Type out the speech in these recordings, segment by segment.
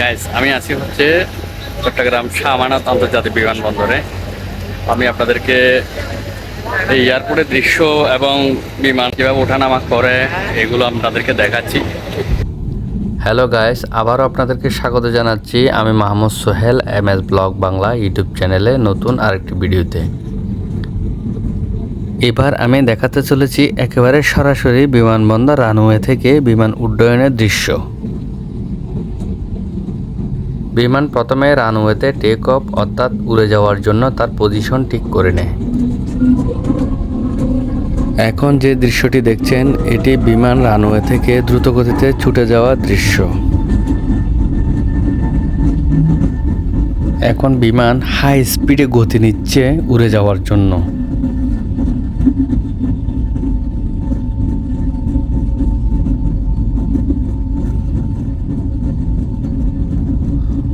Guys আমি আছি হচ্ছে চট্টগ্রাম শাহ আন্তর্জাতিক বিমানবন্দরে। আমি আপনাদেরকে এই এয়ারপোর্টের দৃশ্য এবং বিমান কীভাবে ওঠানামা করে এগুলো আপনাদেরকে দেখাচ্ছি। হ্যালো গাইস আবারও আপনাদেরকে স্বাগত জানাচ্ছি। আমি Mahmud Sohel M S blog Bangla YouTube চ্যানেলে নতুন আরেকটি ভিডিওতে। এবার আমি দেখাতে চলেছি একেবারে সরাসরি বিমানবন্দর রানওয়ে থেকে বিমান উড্ডয়নের দৃশ্য। বিমান প্রথমে রানওয়েতে টেক অফ অর্থাৎ উড়ে যাওয়ার জন্য তার পজিশন ঠিক করে নেয়। এখন যে দৃশ্যটি দেখছেন, এটি বিমান রানওয়ে থেকে দ্রুতগতিতে ছুটে যাওয়ার দৃশ্য। এখন বিমান হাই স্পিডে গতি নিচ্ছে উড়ে যাওয়ার জন্য।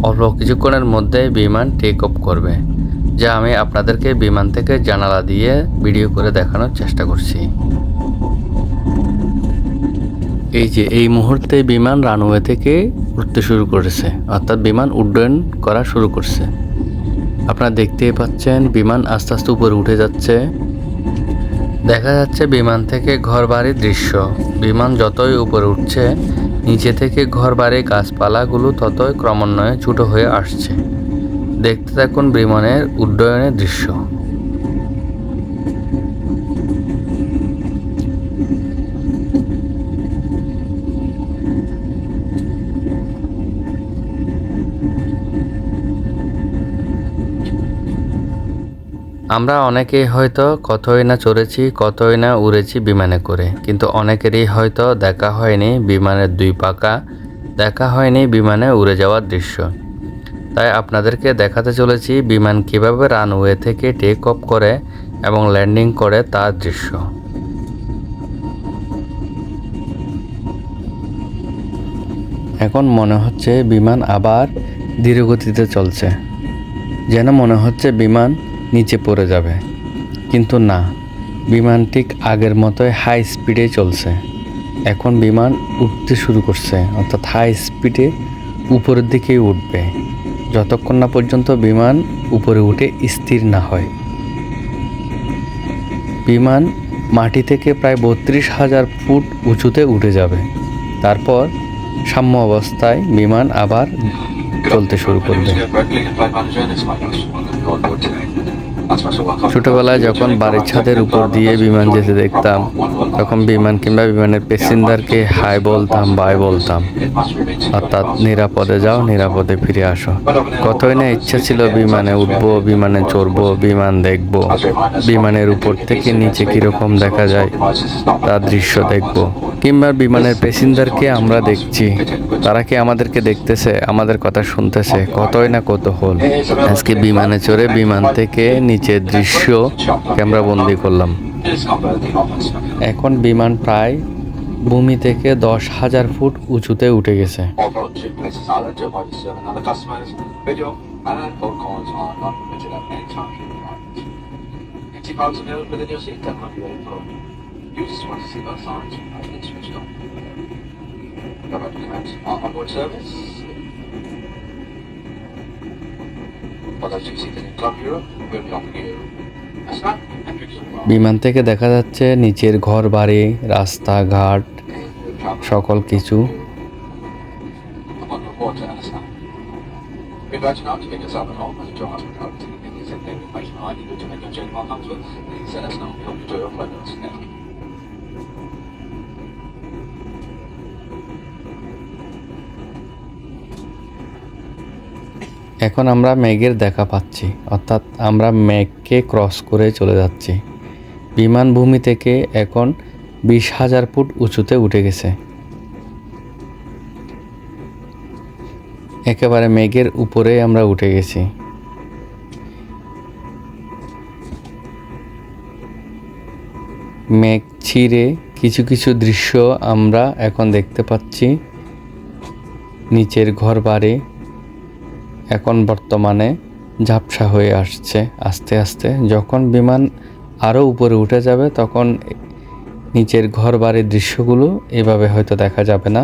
অল্প কিছুক্ষণের মধ্যে বিমান টেক অফ করবে, যা আমি আপনাদেরকে বিমান থেকে জানালা দিয়ে ভিডিও করে দেখানোর চেষ্টা করছি। এই যে, এই মুহূর্তে বিমান রানওয়ে থেকে উঠতে শুরু করেছে, অর্থাৎ বিমান উড্ডয়ন করা শুরু করছে। আপনারা দেখতেই পাচ্ছেন বিমান আস্তে আস্তে উপরে উঠে যাচ্ছে। দেখা যাচ্ছে বিমান থেকে ঘর বাড়ির দৃশ্য। বিমান যতই উপরে উঠছে নিচে থেকে ঘর বাড়ি গাছপালাগুলো ততই ক্রমান্বয়ে ছোট হয়ে আসছে। দেখতে থাকুন বিমানের উড্ডয়নের দৃশ্য। আমরা অনেকেই হয়তো কতই না চড়েছি, কতই না উড়েছি বিমানে করে। কিন্তু অনেকেরই হয়তো দেখা হয়নি বিমানের দুই পাকা, দেখা হয়নি বিমানে উড়ে যাওয়ার দৃশ্য। তাই আপনাদেরকে দেখাতে চলেছি বিমান কীভাবে রানওয়ে থেকে টেক অফ করে এবং ল্যান্ডিং করে তার দৃশ্য। এখন মনে হচ্ছে বিমান আবার ধীরগতিতে চলছে। যেন মনে হচ্ছে বিমান নিচে পড়ে যাবে। কিন্তু না, বিমান ঠিক আগের মতোই হাই স্পিডে চলছে। এখন বিমান উঠতে শুরু করছে, অর্থাৎ হাই স্পিডে উপরের দিকেই উঠবে। যতক্ষণ না পর্যন্ত বিমান উপরে উঠে স্থির না হয়। বিমান মাটি থেকে প্রায় বত্রিশ হাজার ফুট উঁচুতে উঠে যাবে। তারপর সাম্য অবস্থায় বিমান আবার চলতে শুরু করবে। ছোটবেলায় যখন বাড়ির ছাদের উপর দিয়ে বিমান যেতে দেখতাম, তখন বিমান কিংবা বিমানের প্যাসেঞ্জারকে হাই বলতাম, বাই বলতাম। অর্থাৎ, নিরাপদে যাও, নিরাপদে ফিরে আসো। কতই না ইচ্ছা ছিল বিমানে উঠবো, বিমানে চড়বো, বিমান দেখব। বিমানের উপর থেকে নিচে কীরকম দেখা যায়, তার দৃশ্য দেখব। কিংবা বিমানের প্যাসেঞ্জারকে আমরা দেখছি, তারা কি আমাদেরকে দেখতেছে, আমাদের কথা শুনতেছে? কতই না কত কৌতূহল। আজকে বিমানে চড়ে বিমান থেকে নিচের দৃশ্য ক্যামেরা বন্দি করলাম। এখন বিমান প্রায় ভূমি থেকে দশ হাজার ফুট উঁচুতে উঠে গেছে। বিমান থেকে দেখা যাচ্ছে নিচের ঘর বাড়ি রাস্তাঘাট সকল কিছু। এখন আমরা মেঘের দেখা পাচ্ছি, অর্থাৎ আমরা মেঘকে ক্রস করে চলে যাচ্ছি। বিমান ভূমি থেকে এখন বিশ হাজার ফুট উঁচুতে উঠে গেছে। একেবারে মেঘের উপরে আমরা উঠে গেছি। মেঘ ছিঁড়ে কিছু কিছু দৃশ্য আমরা এখন দেখতে পাচ্ছি। নিচের ঘর বাড়ি এখন বর্তমানে ঝাপসা হয়ে আসছে আস্তে আস্তে। যখন বিমান আরও উপরে উঠে যাবে, তখন নিচের ঘর বাড়ির দৃশ্যগুলো এভাবে হয়তো দেখা যাবে না।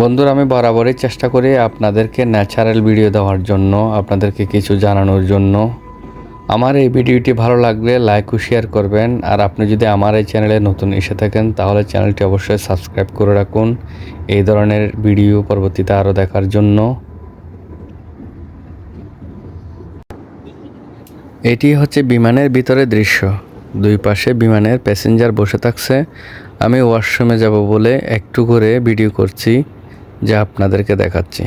বন্ধুরা, আমি বরাবরই চেষ্টা করি আপনাদেরকে ন্যাচারাল ভিডিও দেওয়ার জন্য, আপনাদেরকে কিছু জানানোর জন্য। আমার এই ভিডিওটি ভালো লাগলে লাইক ও শেয়ার করবেন। আর আপনি যদি আমার এই চ্যানেলে নতুন এসে থাকেন, তাহলে চ্যানেলটি অবশ্যই সাবস্ক্রাইব করে রাখুন। এই ধরনের ভিডিও পরবর্তীতে আরও দেখার জন্য। এটি হচ্ছে বিমানের ভিতরে দৃশ্য। দুই পাশে বিমানের প্যাসেঞ্জার বসে থাকছে। আমি ওয়াশরুমে যাব বলে একটু করে ভিডিও করছি, যা আপনাদেরকে দেখাচ্ছি।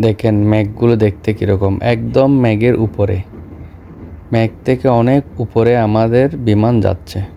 দেখেন মেঘগুলো দেখতে কীরকম। একদম ম্যাগের উপরে। ম্যাগ থেকে অনেক উপরে আমাদের বিমান যাচ্ছে।